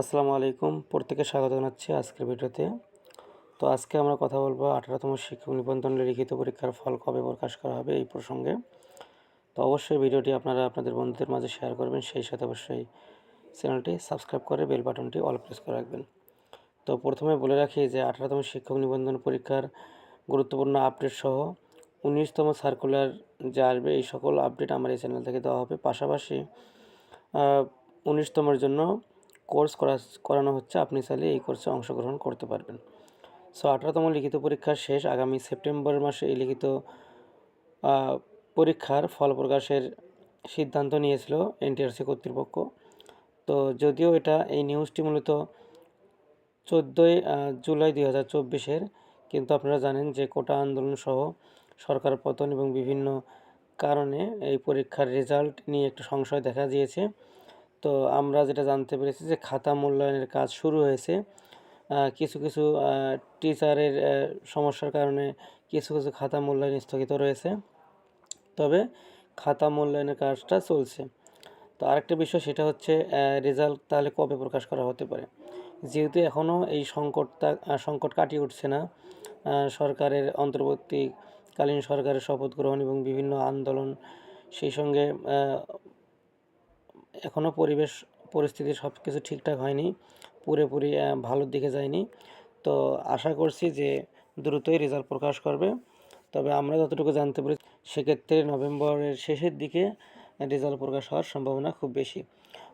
আসসালামু আলাইকুম। প্রত্যেকে স্বাগত জানাচ্ছি আজকের ভিডিওতে। তো আজকে আমরা কথা বলব আঠারোতম শিক্ষক নিবন্ধন লিখিত পরীক্ষার ফল কবে প্রকাশ করা হবে এই প্রসঙ্গে। তো অবশ্যই ভিডিওটি আপনারা আপনাদের বন্ধুদের মাঝে শেয়ার করবেন, সেই সাথে অবশ্যই চ্যানেলটি সাবস্ক্রাইব করে বেল বাটনটি অল প্রেস করে রাখবেন। তো প্রথমে বলে রাখি যে আঠারোতম শিক্ষক নিবন্ধন পরীক্ষার গুরুত্বপূর্ণ আপডেট সহ উনিশতম সার্কুলার যে আসবে, এই সকল আপডেট আমার এই চ্যানেল থেকে দেওয়া হবে। পাশাপাশি উনিশতমের জন্য কোর্স করা, করানো হচ্ছে, আপনি চাইলে এই কোর্সে অংশগ্রহণ করতে পারবেন। সো, আঠারোতম লিখিত পরীক্ষা শেষ, আগামী সেপ্টেম্বর মাসে এই লিখিত পরীক্ষার ফল প্রকাশের সিদ্ধান্ত নিয়েছিল এনটিআরসি কর্তৃপক্ষ। তো, যদিও এটা এই নিউজটি মূলত চোদ্দোই জুলাই দুই হাজার চব্বিশের, কিন্তু আপনারা জানেন যে কোটা আন্দোলন সহ সরকার পতন এবং বিভিন্ন কারণে এই পরীক্ষার রেজাল্ট নিয়ে একটু সংশয় দেখা দিয়েছে। তো আমরা যেটা জানতে পেরেছি যে খাতা মূল্যায়নের কাজ শুরু হয়েছে। কিছু কিছু টিচারের সমস্যার কারণে কিছু কিছু খাতা মূল্যায়ন স্থগিত রয়েছে। তবে খাতা মূল্যায়নের কাজটা চলছে। তো আরেকটা বিষয় সেটা হচ্ছে রেজাল্ট তাহলে কবে প্রকাশ করা হতে পারে? যেহেতু এখনও এই সংকটটা সংকট কাটিয়ে উঠছে না সরকারের অন্তর্বর্তীকালীন সরকারের শপথ গ্রহণ এবং বিভিন্ন আন্দোলন সেই সঙ্গে এখনও পরিবেশ, পরিস্থিতি সব কিছু ঠিকঠাক হয়নি, পুরোপুরি ভালোর দিকে যায়নি। তো আশা করছি যে দ্রুতই রেজাল্ট প্রকাশ করবে। তবে আমরা যতটুকু জানতে পারি সেক্ষেত্রে নভেম্বরের শেষের দিকে রেজাল্ট প্রকাশ হওয়ার সম্ভাবনা খুব বেশি।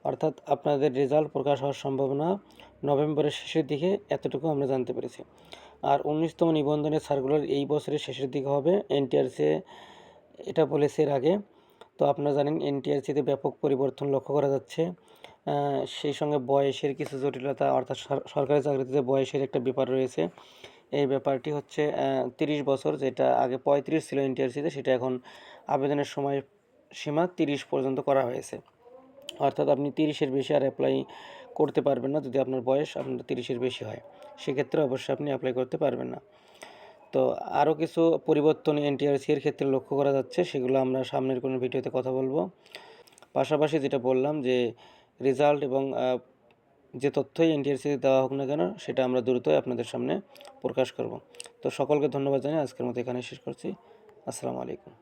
অর্থাৎ আপনাদের রেজাল্ট প্রকাশ হওয়ার সম্ভাবনা নভেম্বরের শেষের দিকে এতটুকু আমরা জানতে পেরেছি। আর উনিশতম নিবন্ধনের সার্কুলার এই বছরের শেষের দিকে হবে, এনটিআরসি, এটা বলেছে এর আগে। তো আপনারা জানেন এনটিআরসিতে ব্যাপক পরিবর্তন লক্ষ্য করা যাচ্ছে। সেই সঙ্গে বয়সের কিছু জটিলতা, অর্থাৎ সরকারি চাকরিতে বয়সের একটা ব্যাপার রয়েছে, এই ব্যাপারটি হচ্ছে তিরিশ বছর, যেটা আগে পঁয়ত্রিশ ছিল এনটিআরসিতে, সেটা এখন আবেদনের সময় সীমা তিরিশ পর্যন্ত করা হয়েছে। অর্থাৎ আপনি তিরিশের বেশি আর অ্যাপ্লাই করতে পারবেন না, যদি আপনার বয়স আপনার তিরিশের বেশি হয়। সেক্ষেত্রে অবশ্যই আপনি অ্যাপ্লাই করতে পারবেন না। তো আরও কিছু পরিবর্তন এনটিআরসি এর ক্ষেত্রে লক্ষ্য করা যাচ্ছে, সেগুলো আমরা সামনের কোনো ভিডিওতে কথা বলব। পাশাপাশি যেটা বললাম যে রেজাল্ট এবং যে তথ্যই এনটিআরসিতে দেওয়া হোক না কেন, সেটা আমরা দ্রুতই আপনাদের সামনে প্রকাশ করব। তো সকলকে ধন্যবাদ জানিয়ে আজকের মতো এখানে শেষ করছি। আসসালামু আলাইকুম।